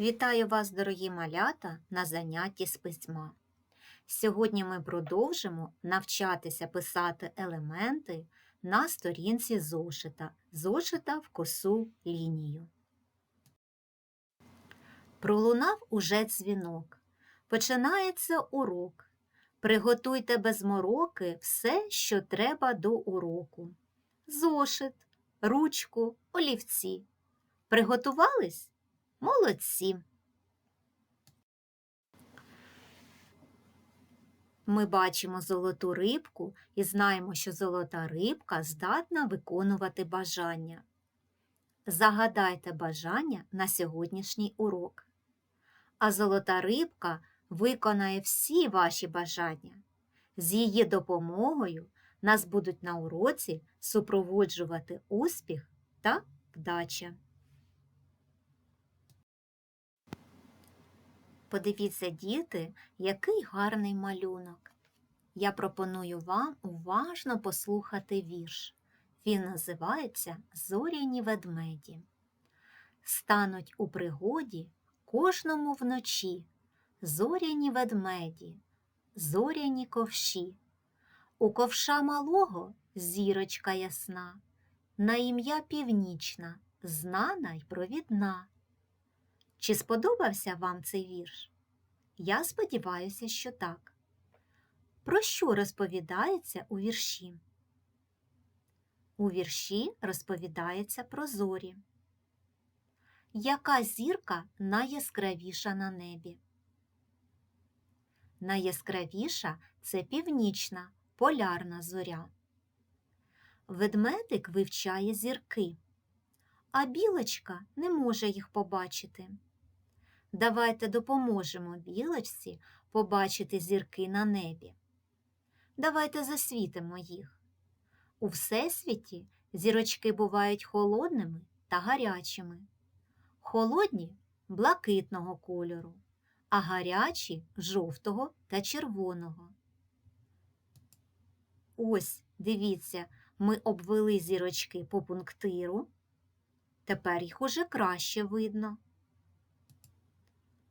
Вітаю вас, дорогі малята, на занятті з письма. Сьогодні ми продовжимо навчатися писати елементи на сторінці зошита, зошита в косу лінію. Пролунав уже дзвінок. Починається урок. Приготуйте без мороки все, що треба до уроку. Зошит, ручку, олівці. Приготувались? Молодці. Ми бачимо золоту рибку і знаємо, що золота рибка здатна виконувати бажання. Загадайте бажання на сьогоднішній урок. А золота рибка виконає всі ваші бажання. З її допомогою нас будуть на уроці супроводжувати успіх та вдача. Подивіться, діти, який гарний малюнок. Я пропоную вам уважно послухати вірш. Він називається Зоряні ведмеді. Стануть у пригоді кожному вночі, зоряні ведмеді, зоряні ковші. У ковша малого зірочка ясна, на ім'я північна, знана й провідна. Чи сподобався вам цей вірш? Я сподіваюся, що так. Про що розповідається у вірші? У вірші розповідається про зорі. Яка зірка найяскравіша на небі? Найяскравіша це північна полярна зоря. Ведмедик вивчає зірки, а білочка не може їх побачити. Давайте допоможемо білочці побачити зірки на небі. Давайте засвітимо їх. У Всесвіті зірочки бувають холодними та гарячими. Холодні блакитного кольору, а гарячі жовтого та червоного. Ось, дивіться, ми обвели зірочки по пунктиру. Тепер їх уже краще видно.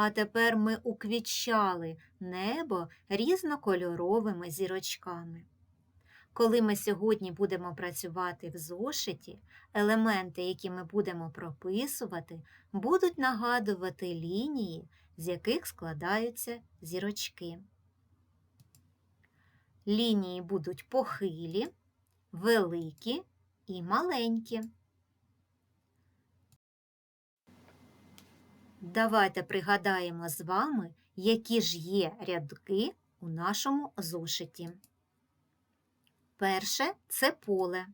А тепер ми уквітчали небо різнокольоровими зірочками. Коли ми сьогодні будемо працювати в зошиті, елементи, які ми будемо прописувати, будуть нагадувати лінії, з яких складаються зірочки. Лінії будуть похилі, великі і маленькі. Давайте пригадаємо з вами, які ж є рядки у нашому зошиті. Перше це поле.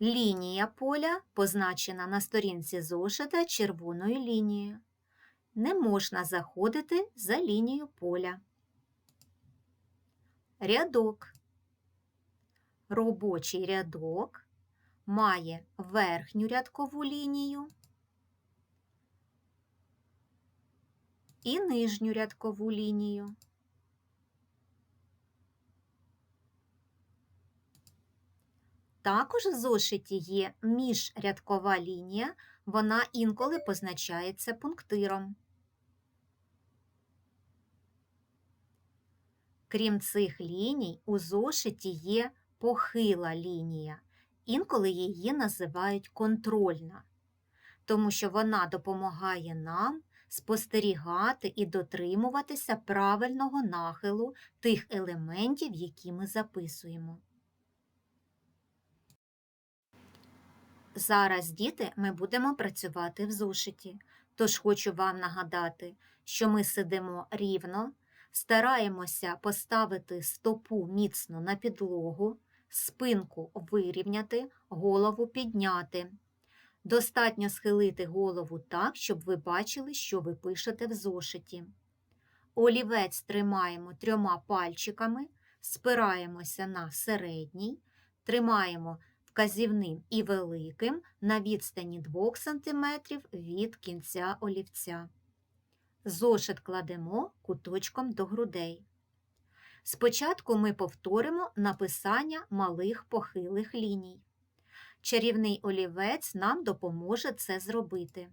Лінія поля позначена на сторінці зошита червоною лінією. Не можна заходити за лінію поля. Рядок. Робочий рядок має верхню рядкову лінію і нижню рядкову лінію. Також в зошиті є міжрядкова лінія, вона інколи позначається пунктиром. Крім цих ліній, у зошиті є похила лінія, інколи її називають контрольна, тому що вона допомагає нам спостерігати і дотримуватися правильного нахилу тих елементів, які ми записуємо. Зараз, діти, ми будемо працювати в зошиті, тож хочу вам нагадати, що ми сидимо рівно, стараємося поставити стопу міцно на підлогу, спинку вирівняти, голову підняти. Достатньо схилити голову так, щоб ви бачили, що ви пишете в зошиті. Олівець тримаємо трьома пальчиками, спираємося на середній, тримаємо вказівним і великим на відстані 2 см від кінця олівця. Зошит кладемо куточком до грудей. Спочатку ми повторимо написання малих похилих ліній. Чарівний олівець нам допоможе це зробити.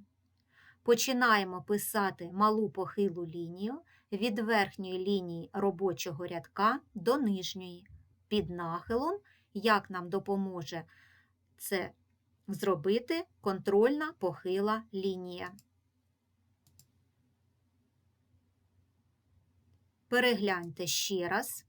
Починаємо писати малу похилу лінію від верхньої лінії робочого рядка до нижньої під нахилом, як нам допоможе це зробити контрольна похила лінія. Перегляньте ще раз.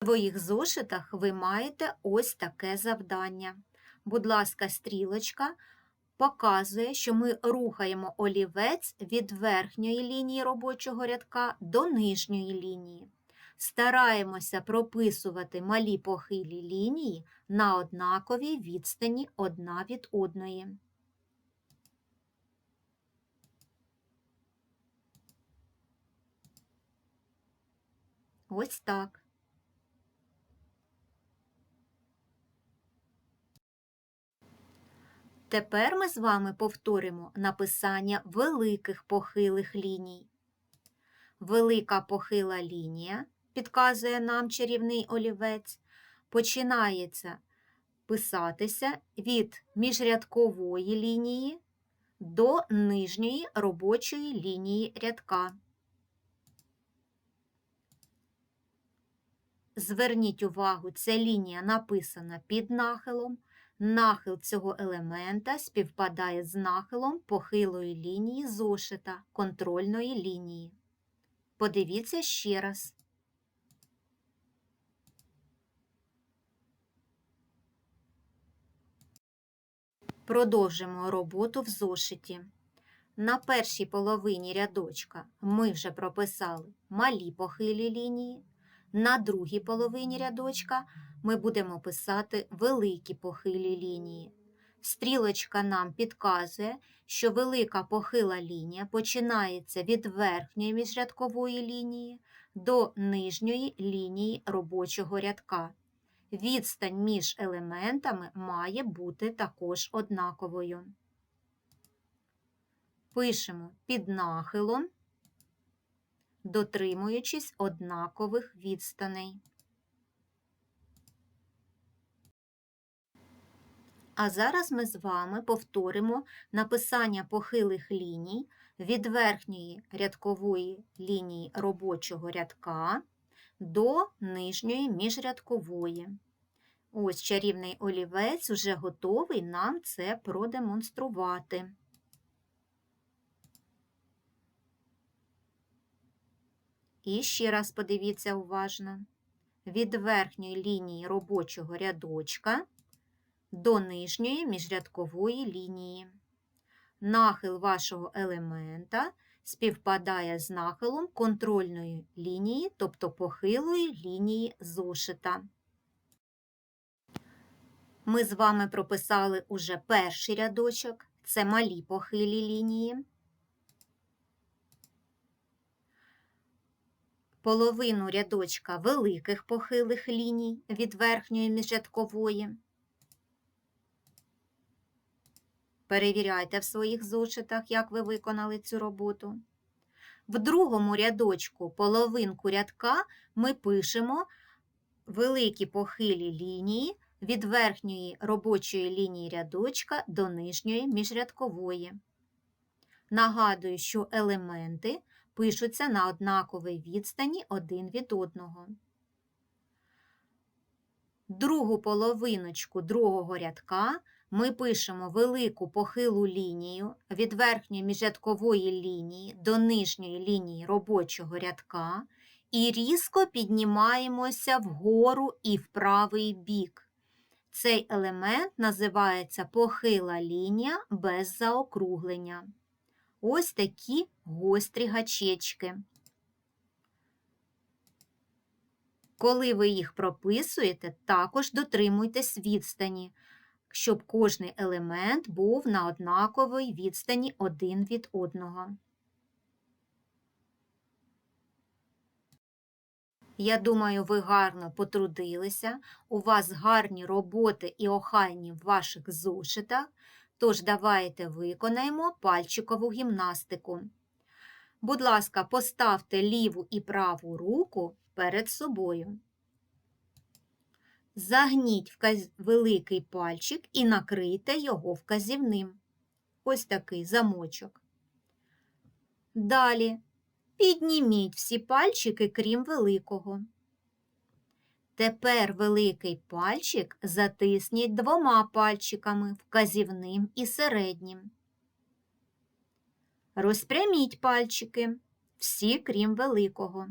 В своїх зошитах ви маєте ось таке завдання. Будь ласка, стрілочка показує, що ми рухаємо олівець від верхньої лінії робочого рядка до нижньої лінії. Стараємося прописувати малі похилі лінії на однаковій відстані одна від одної. Ось так. Тепер ми з вами повторимо написання великих похилих ліній. Велика похила лінія, підказує нам чарівний олівець, починається писатися від міжрядкової лінії до нижньої робочої лінії рядка. Зверніть увагу, ця лінія написана під нахилом. Нахил цього елемента співпадає з нахилом похилої лінії зошита контрольної лінії. Подивіться ще раз. Продовжимо роботу в зошиті. На першій половині рядочка ми вже прописали малі похилі лінії. На другій половині рядочка ми будемо писати великі похилі лінії. Стрілочка нам підказує, що велика похила лінія починається від верхньої міжрядкової лінії до нижньої лінії робочого рядка. Відстань між елементами має бути також однаковою. Пишемо під нахилом, дотримуючись однакових відстаней. А зараз ми з вами повторимо написання похилих ліній від верхньої рядкової лінії робочого рядка до нижньої міжрядкової. Ось чарівний олівець вже готовий нам це продемонструвати. І ще раз подивіться уважно. Від верхньої лінії робочого рядочка до нижньої міжрядкової лінії. Нахил вашого елемента співпадає з нахилом контрольної лінії, тобто похилої лінії зошита. Ми з вами прописали уже перший рядочок, це малі похилі лінії. Половину рядочка великих похилих ліній від верхньої міжрядкової. Перевіряйте в своїх зошитах, як ви виконали цю роботу. В другому рядочку половинку рядка ми пишемо великі похилі лінії від верхньої робочої лінії рядочка до нижньої міжрядкової. Нагадую, що елементи пишуться на однаковій відстані один від одного. Другу половиночку другого рядка ми пишемо велику похилу лінію від верхньої міжрядкової лінії до нижньої лінії робочого рядка і різко піднімаємося вгору і в правий бік. Цей елемент називається похила лінія без заокруглення. Ось такі гострі гачечки. Коли ви їх прописуєте, також дотримуйтесь відстані щоб кожний елемент був на однаковій відстані один від одного. Я думаю, ви гарно потрудилися, у вас гарні роботи і охайні в ваших зошитах, тож давайте виконаємо пальчикову гімнастику. Будь ласка, поставте ліву і праву руку перед собою. Загніть великий пальчик і накрийте його вказівним. Ось такий замочок. Далі підніміть всі пальчики, крім великого. Тепер великий пальчик затисніть двома пальчиками вказівним і середнім. Розпряміть пальчики, всі крім великого.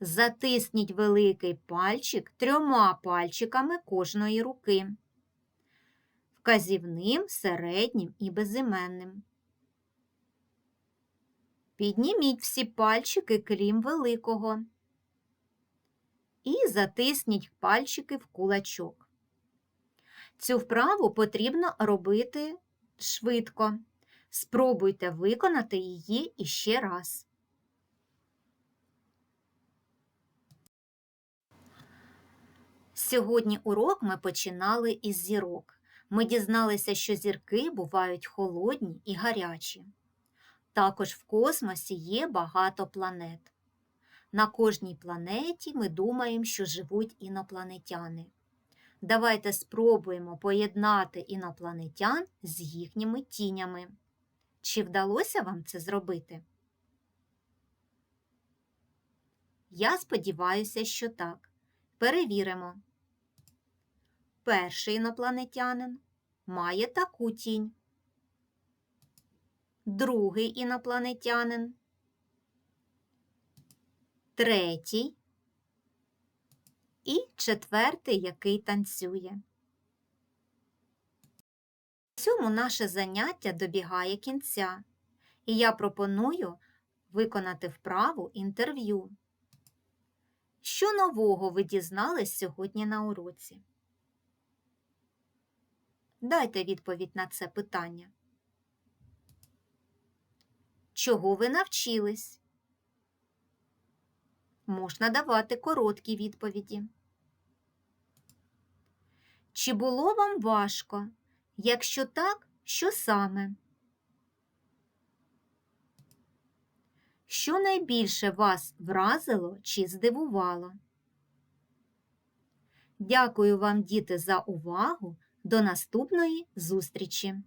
Затисніть великий пальчик трьома пальчиками кожної руки, вказівним, середнім і безіменним. Підніміть всі пальчики, крім великого, і затисніть пальчики в кулачок. Цю вправу потрібно робити швидко. Спробуйте виконати її іще раз. Сьогодні урок ми починали із зірок. Ми дізналися, що зірки бувають холодні і гарячі. Також в космосі є багато планет. На кожній планеті ми думаємо, що живуть інопланетяни. Давайте спробуємо поєднати інопланетян з їхніми тінями. Чи вдалося вам це зробити? Я сподіваюся, що так. Перевіримо. Перший інопланетянин має таку тінь. Другий інопланетянин. Третій. І четвертий, який танцює. В цьому наше заняття добігає кінця, і я пропоную виконати вправу інтерв'ю. Що нового ви дізнались сьогодні на уроці? Дайте відповідь на це питання. Чого ви навчились? Можна давати короткі відповіді. Чи було вам важко? Якщо так, що саме? Що найбільше вас вразило чи здивувало? Дякую вам, діти, за увагу. До наступної зустрічі!